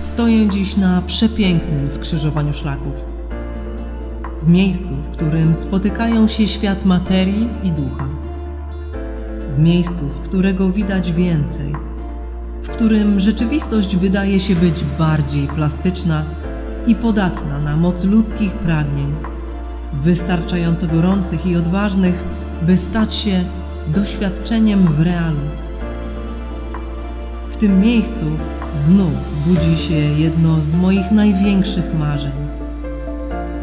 Stoję dziś na przepięknym skrzyżowaniu szlaków. W miejscu, w którym spotykają się świat materii i ducha. W miejscu, z którego widać więcej. W którym rzeczywistość wydaje się być bardziej plastyczna i podatna na moc ludzkich pragnień, wystarczająco gorących i odważnych, by stać się doświadczeniem w realu. W tym miejscu znów budzi się jedno z moich największych marzeń.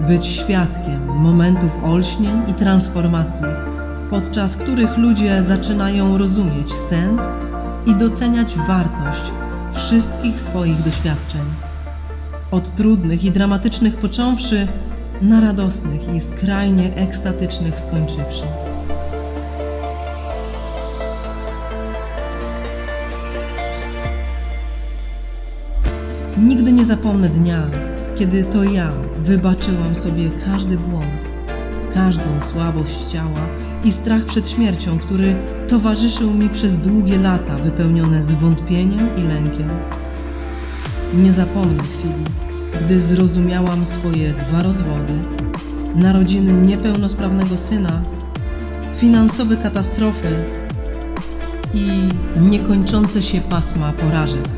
Być świadkiem momentów olśnień i transformacji, podczas których ludzie zaczynają rozumieć sens i doceniać wartość wszystkich swoich doświadczeń. Od trudnych i dramatycznych począwszy, na radosnych i skrajnie ekstatycznych skończywszy. Nigdy nie zapomnę dnia, kiedy to ja wybaczyłam sobie każdy błąd, każdą słabość ciała i strach przed śmiercią, który towarzyszył mi przez długie lata, wypełnione zwątpieniem i lękiem. Nie zapomnę chwili, gdy zrozumiałam swoje dwa rozwody, narodziny niepełnosprawnego syna, finansowe katastrofy i niekończące się pasma porażek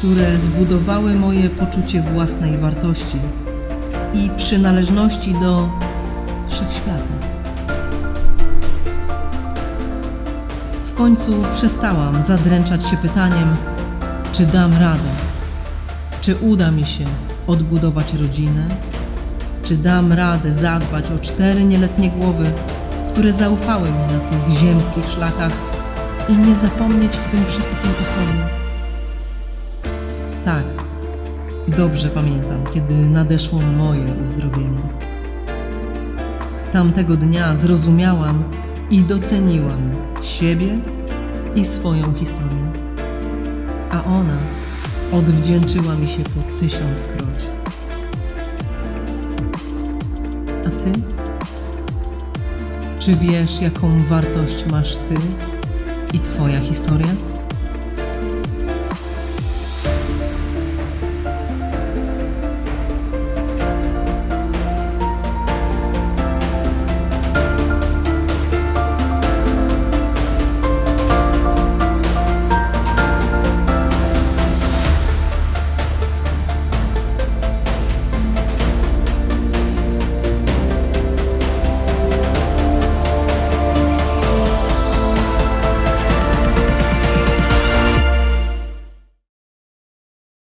które zbudowały moje poczucie własnej wartości i przynależności do wszechświata. W końcu przestałam zadręczać się pytaniem, czy dam radę, czy uda mi się odbudować rodzinę, czy dam radę zadbać o cztery nieletnie głowy, które zaufały mi na tych ziemskich szlakach i nie zapomnieć w tym wszystkim o sobie. Tak, dobrze pamiętam, kiedy nadeszło moje uzdrowienie. Tamtego dnia zrozumiałam i doceniłam siebie i swoją historię. A ona odwdzięczyła mi się po tysiąckroć. A ty? Czy wiesz, jaką wartość masz ty i twoja historia?